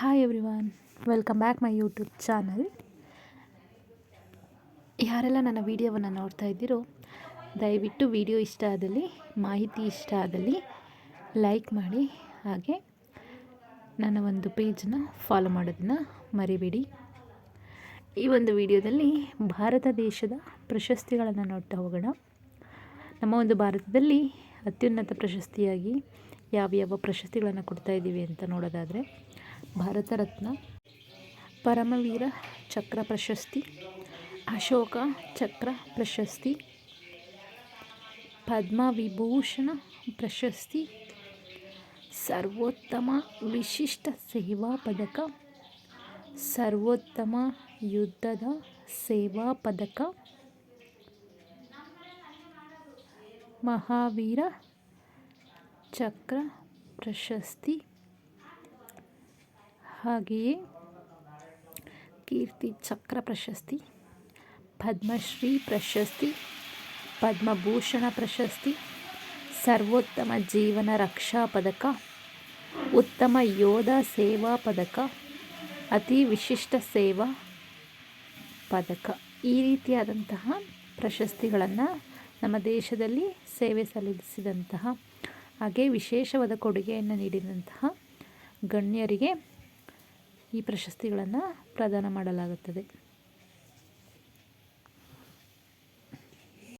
Hi everyone welcome back my YouTube channel ಯಾರೆಲ್ಲ ನನ್ನ ವೀಡಿಯೋವನ್ನು ನೋಡ್ತಾ ಇದ್ದೀರೋ, ದಯವಿಟ್ಟು ವಿಡಿಯೋ ಇಷ್ಟ ಆದಲ್ಲಿ, ಮಾಹಿತಿ ಇಷ್ಟ ಆದಲ್ಲಿ ಲೈಕ್ ಮಾಡಿ, ಹಾಗೆ ನನ್ನ ಒಂದು ಪೇಜನ್ನು ಫಾಲೋ ಮಾಡೋದನ್ನು ಮರಿಬೇಡಿ. ಈ ಒಂದು ವಿಡಿಯೋದಲ್ಲಿ ಭಾರತ ದೇಶದ ಪ್ರಶಸ್ತಿಗಳನ್ನು ನೋಡ್ತಾ ಹೋಗೋಣ. ನಮ್ಮ ಒಂದು ಭಾರತದಲ್ಲಿ ಅತ್ಯುನ್ನತ ಪ್ರಶಸ್ತಿಯಾಗಿ ಯಾವ್ಯಾವ ಪ್ರಶಸ್ತಿಗಳನ್ನು ಕೊಡ್ತಾ ಇದ್ದೀವಿ ಅಂತ ನೋಡೋದಾದರೆ ಭಾರತ ರತ್ನ, ಪರಮವೀರ ಚಕ್ರ ಪ್ರಶಸ್ತಿ, ಅಶೋಕ ಚಕ್ರ ಪ್ರಶಸ್ತಿ, ಪದ್ಮವಿಭೂಷಣ ಪ್ರಶಸ್ತಿ, ಸರ್ವೋತ್ತಮ ವಿಶಿಷ್ಟ ಸೇವಾ ಪದಕ, ಸರ್ವೋತ್ತಮ ಯುದ್ಧದ ಸೇವಾ ಪದಕ, ಮಹಾವೀರ ಚಕ್ರ ಪ್ರಶಸ್ತಿ ಹಾಗೆಯೇ ಕೀರ್ತಿ ಚಕ್ರ ಪ್ರಶಸ್ತಿ, ಪದ್ಮಶ್ರೀ ಪ್ರಶಸ್ತಿ, ಪದ್ಮಭೂಷಣ ಪ್ರಶಸ್ತಿ, ಸರ್ವೋತ್ತಮ ಜೀವನ ರಕ್ಷಾ ಪದಕ, ಉತ್ತಮ ಯೋಧ ಸೇವಾ ಪದಕ, ಅತಿ ವಿಶಿಷ್ಟ ಸೇವಾ ಪದಕ. ಈ ರೀತಿಯಾದಂತಹ ಪ್ರಶಸ್ತಿಗಳನ್ನು ನಮ್ಮ ದೇಶದಲ್ಲಿ ಸೇವೆ ಸಲ್ಲಿಸಿದಂತಹ ಹಾಗೆ ವಿಶೇಷವಾದ ಕೊಡುಗೆಯನ್ನು ನೀಡಿದಂತಹ ಗಣ್ಯರಿಗೆ ಈ ಪ್ರಶಸ್ತಿಗಳನ್ನು ಪ್ರದಾನ ಮಾಡಲಾಗುತ್ತದೆ.